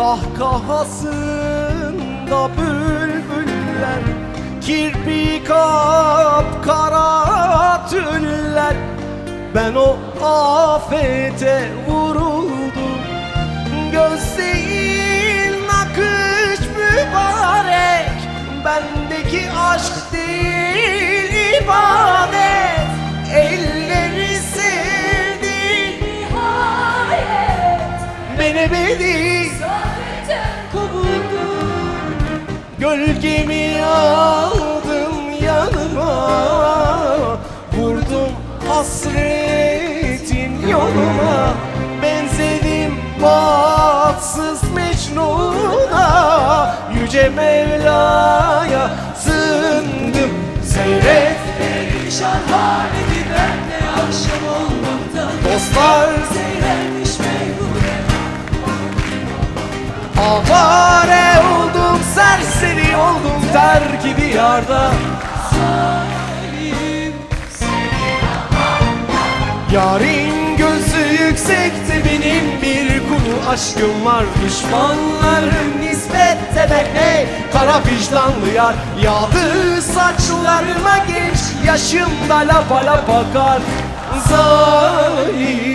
Kahkahasında bülbüller Kirpi kapkara tüller. Ben o afete vuruldum Göz değil nakış mübarek. Bendeki aşk değil Beni Saadetten kovuldum Gölgemi aldım yanıma. Vurdum hasretin yoluma Benzedim bahtsız Mecnun'a. Yüce Mevla'ya Avare oldum serseri oldum terk diyarda Salim Yarın gözü yüksekte benim bir kuru aşkım var. Düşmanlarım nispette be hey Kara vicdanlı yar. Yağdı saçlarıma genç Yaşımda lapa lapa bakar Zalim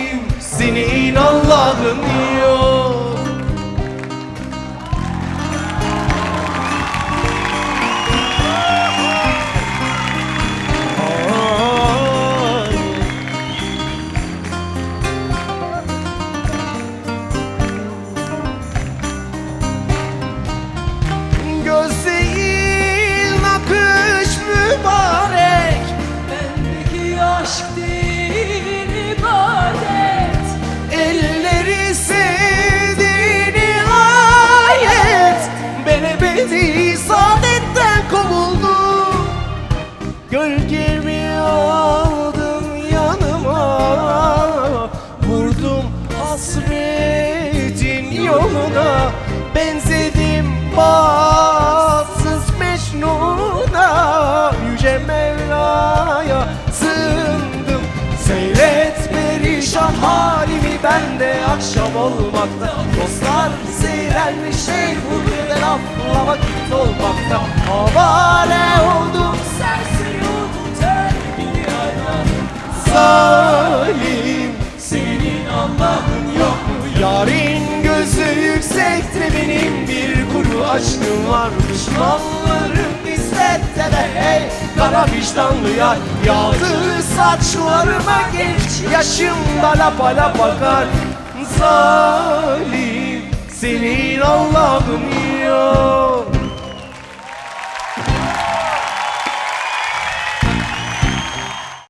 Beni saadetten kovuldu. Gölgemi aldım yanıma. Vurdum hasretin yoluna. Benzedim bahtsız Mecnun'a. Yüce Mevla'ya sığındım. Seyret perişan halimi ben de akşam olmakta. Dostlar seyrelmiş şeyhurde lafla vakit olmakta Havale oldum. Serseri oldum terk diyardan zalim Senin Allah'ın yok mu? Yarın gözü yüksekte benim. Bir kuru aşkım var Düşmanlarım nispette de hey Kara vicdanlı yar. Yağdı saçlarıma genç Yaşımda lapa lapa bakar Zalim Senin Allah'ın yok